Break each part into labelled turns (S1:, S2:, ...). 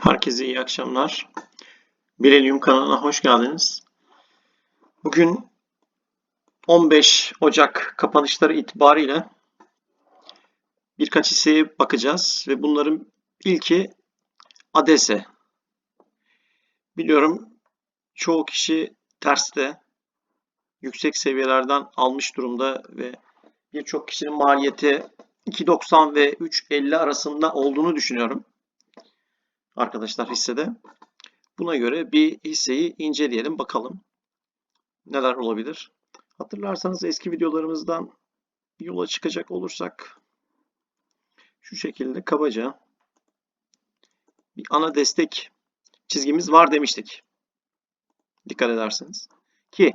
S1: Herkese iyi akşamlar. Bilenium kanalına hoş geldiniz. Bugün 15 Ocak kapanışları itibariyle birkaç hisseye bakacağız ve bunların ilki ADESE. Biliyorum çoğu kişi terste yüksek seviyelerden almış durumda ve birçok kişinin maliyeti 2.90 ve 3.50 arasında olduğunu düşünüyorum arkadaşlar hissede. Buna göre bir hisseyi inceleyelim bakalım neler olabilir. Hatırlarsanız eski videolarımızdan yola çıkacak olursak şu şekilde kabaca bir ana destek çizgimiz var demiştik. Dikkat ederseniz. Ki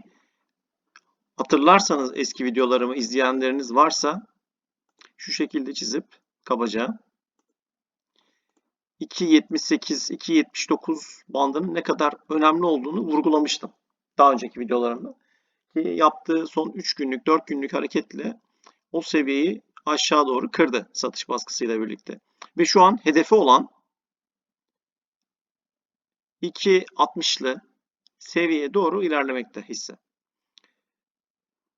S1: hatırlarsanız eski videolarımı izleyenleriniz varsa şu şekilde çizip kabaca 2.78, 2.79 bandının ne kadar önemli olduğunu vurgulamıştım. Daha önceki videolarımda. Ki yaptığı son 3 günlük, 4 günlük hareketle o seviyeyi aşağı doğru kırdı satış baskısıyla birlikte. Ve şu an hedefi olan 2.60'lı seviyeye doğru ilerlemekte hisse.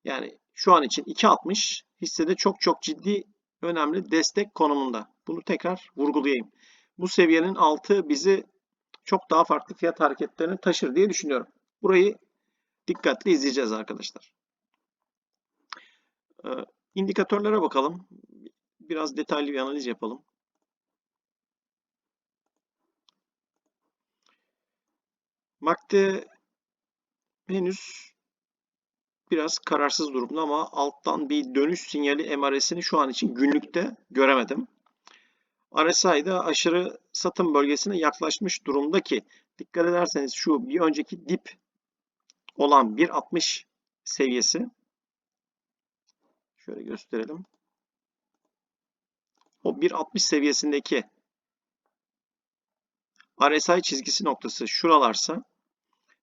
S1: Yani şu an için 2.60 hissede çok çok ciddi önemli destek konumunda. Bunu tekrar vurgulayayım. Bu seviyenin altı bizi çok daha farklı fiyat hareketlerine taşır diye düşünüyorum. Burayı dikkatli izleyeceğiz arkadaşlar. Ee, indikatörlere bakalım. Biraz detaylı bir analiz yapalım. MACD henüz biraz kararsız durumda ama alttan bir dönüş sinyali MRS'ini şu an için günlükte göremedim. RSI'de aşırı satım bölgesine yaklaşmış durumda ki dikkat ederseniz şu bir önceki dip olan 1.60 seviyesi şöyle gösterelim. O 1.60 seviyesindeki RSI çizgisi noktası şuralarsa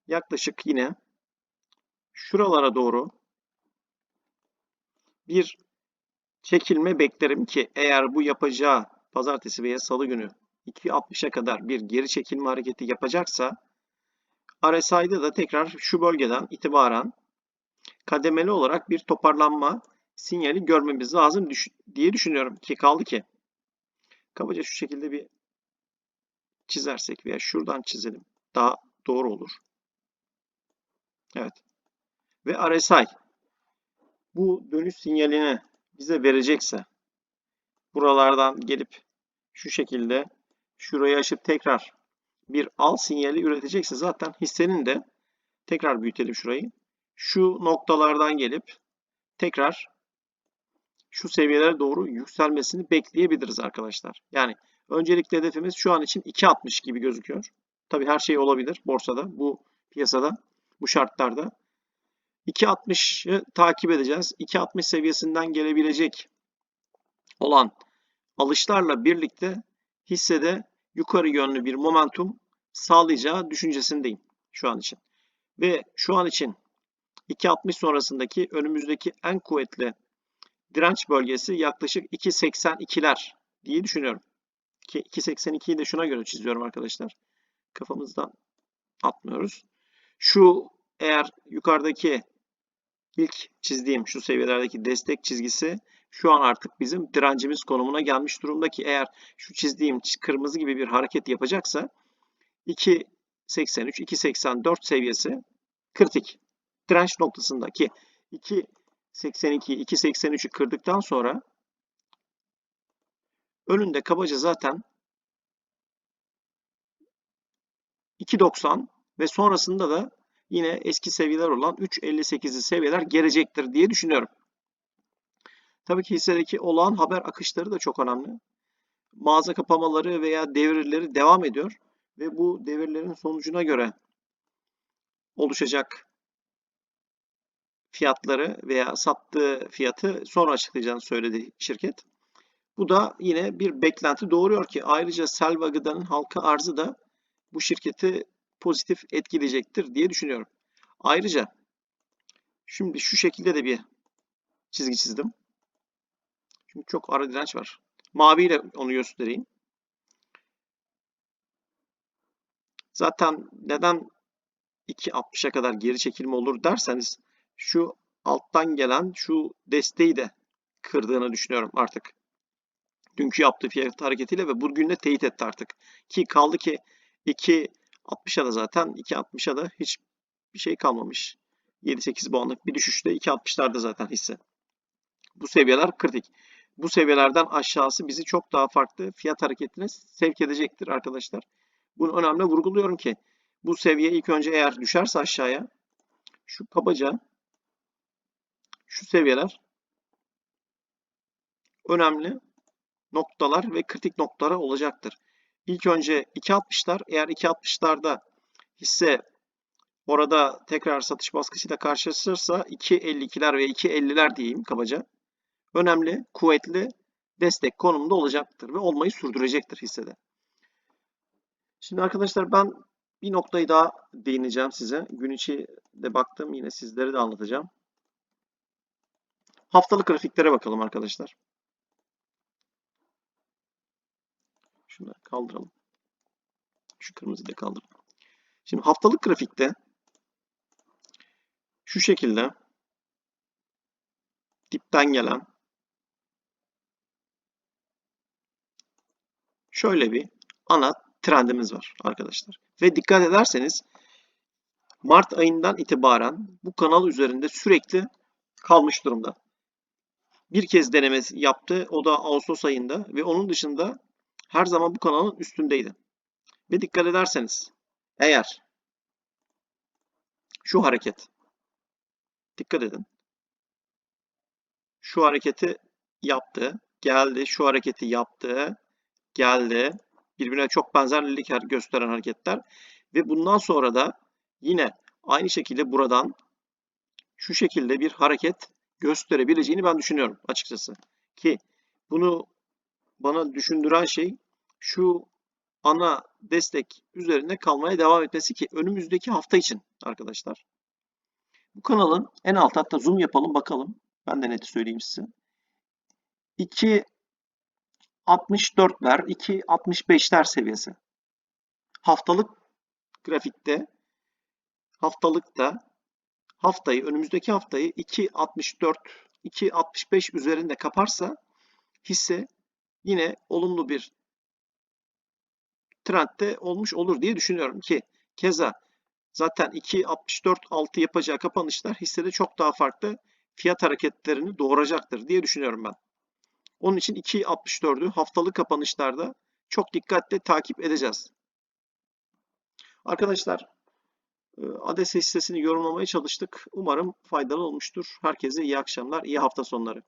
S1: yaklaşık yine şuralara doğru bir çekilme beklerim ki eğer bu yapacağı pazartesi veya salı günü 2.60'a kadar bir geri çekilme hareketi yapacaksa RSI'de de tekrar şu bölgeden itibaren kademeli olarak bir toparlanma sinyali görmemiz lazım diye düşünüyorum ki kaldı ki kabaca şu şekilde bir çizersek veya şuradan çizelim daha doğru olur. Evet. Ve RSI bu dönüş sinyalini bize verecekse buralardan gelip şu şekilde şurayı aşıp tekrar bir al sinyali üretecekse zaten hissenin de tekrar büyütelim şurayı. Şu noktalardan gelip tekrar şu seviyelere doğru yükselmesini bekleyebiliriz arkadaşlar. Yani öncelikle hedefimiz şu an için 2.60 gibi gözüküyor. Tabi her şey olabilir borsada, bu piyasada, bu şartlarda. 2.60'ı takip edeceğiz. 2.60 seviyesinden gelebilecek olan alışlarla birlikte hissede yukarı yönlü bir momentum sağlayacağı düşüncesindeyim şu an için. Ve şu an için 2.60 sonrasındaki önümüzdeki en kuvvetli direnç bölgesi yaklaşık 2.82'ler diye düşünüyorum. Ki 2.82'yi de şuna göre çiziyorum arkadaşlar. Kafamızdan atmıyoruz. Şu eğer yukarıdaki ilk çizdiğim şu seviyelerdeki destek çizgisi şu an artık bizim direncimiz konumuna gelmiş durumda ki eğer şu çizdiğim kırmızı gibi bir hareket yapacaksa 2.83, 2.84 seviyesi kritik. Direnç noktasındaki 2.82, 2.83'ü kırdıktan sonra önünde kabaca zaten 2.90 ve sonrasında da yine eski seviyeler olan 3.58'li seviyeler gelecektir diye düşünüyorum. Tabii ki hissedeki olağan haber akışları da çok önemli. Mağaza kapamaları veya devirleri devam ediyor ve bu devirlerin sonucuna göre oluşacak fiyatları veya sattığı fiyatı sonra açıklayacağını söyledi şirket. Bu da yine bir beklenti doğuruyor ki ayrıca Selva Gıda'nın halka arzı da bu şirketi pozitif etkileyecektir diye düşünüyorum. Ayrıca şimdi şu şekilde de bir çizgi çizdim. Çünkü çok ara direnç var. Maviyle onu göstereyim. Zaten neden 2.60'a kadar geri çekilme olur derseniz şu alttan gelen şu desteği de kırdığını düşünüyorum artık. Dünkü yaptığı fiyat hareketiyle ve bugün de teyit etti artık. Ki kaldı ki 2.60'a da zaten 2.60'a da hiç bir şey kalmamış. 7-8 puanlık bir düşüşte 2.60'larda zaten hisse. Bu seviyeler kritik. Bu seviyelerden aşağısı bizi çok daha farklı fiyat hareketine sevk edecektir arkadaşlar. Bunu önemli vurguluyorum ki bu seviye ilk önce eğer düşerse aşağıya şu kabaca şu seviyeler önemli noktalar ve kritik noktalar olacaktır. İlk önce 2.60'lar eğer 2.60'larda hisse orada tekrar satış baskısıyla karşılaşırsa 2.52'ler ve 2.50'ler diyeyim kabaca önemli, kuvvetli destek konumunda olacaktır ve olmayı sürdürecektir hissede. Şimdi arkadaşlar ben bir noktayı daha değineceğim size. Gün içi de baktım yine sizlere de anlatacağım. Haftalık grafiklere bakalım arkadaşlar. Da kaldıralım. Şu kırmızıyı da kaldıralım. Şimdi haftalık grafikte şu şekilde dipten gelen şöyle bir ana trendimiz var arkadaşlar. Ve dikkat ederseniz Mart ayından itibaren bu kanal üzerinde sürekli kalmış durumda. Bir kez denemesi yaptı. O da Ağustos ayında ve onun dışında her zaman bu kanalın üstündeydi. Ve dikkat ederseniz eğer şu hareket dikkat edin. Şu hareketi yaptı, geldi, şu hareketi yaptı, geldi. Birbirine çok benzerlik gösteren hareketler ve bundan sonra da yine aynı şekilde buradan şu şekilde bir hareket gösterebileceğini ben düşünüyorum açıkçası. Ki bunu bana düşündüren şey şu ana destek üzerinde kalmaya devam etmesi ki önümüzdeki hafta için arkadaşlar. Bu kanalın en alt hatta zoom yapalım bakalım. Ben de net söyleyeyim size. 2 64'ler, 2 65'ler seviyesi. Haftalık grafikte haftalıkta haftayı önümüzdeki haftayı 2.64 2.65 üzerinde kaparsa hisse yine olumlu bir trendde olmuş olur diye düşünüyorum ki keza zaten 2.64 altı yapacağı kapanışlar hissede çok daha farklı fiyat hareketlerini doğuracaktır diye düşünüyorum ben. Onun için 2.64'ü haftalık kapanışlarda çok dikkatle takip edeceğiz. Arkadaşlar ADES hissesini yorumlamaya çalıştık. Umarım faydalı olmuştur. Herkese iyi akşamlar, iyi hafta sonları.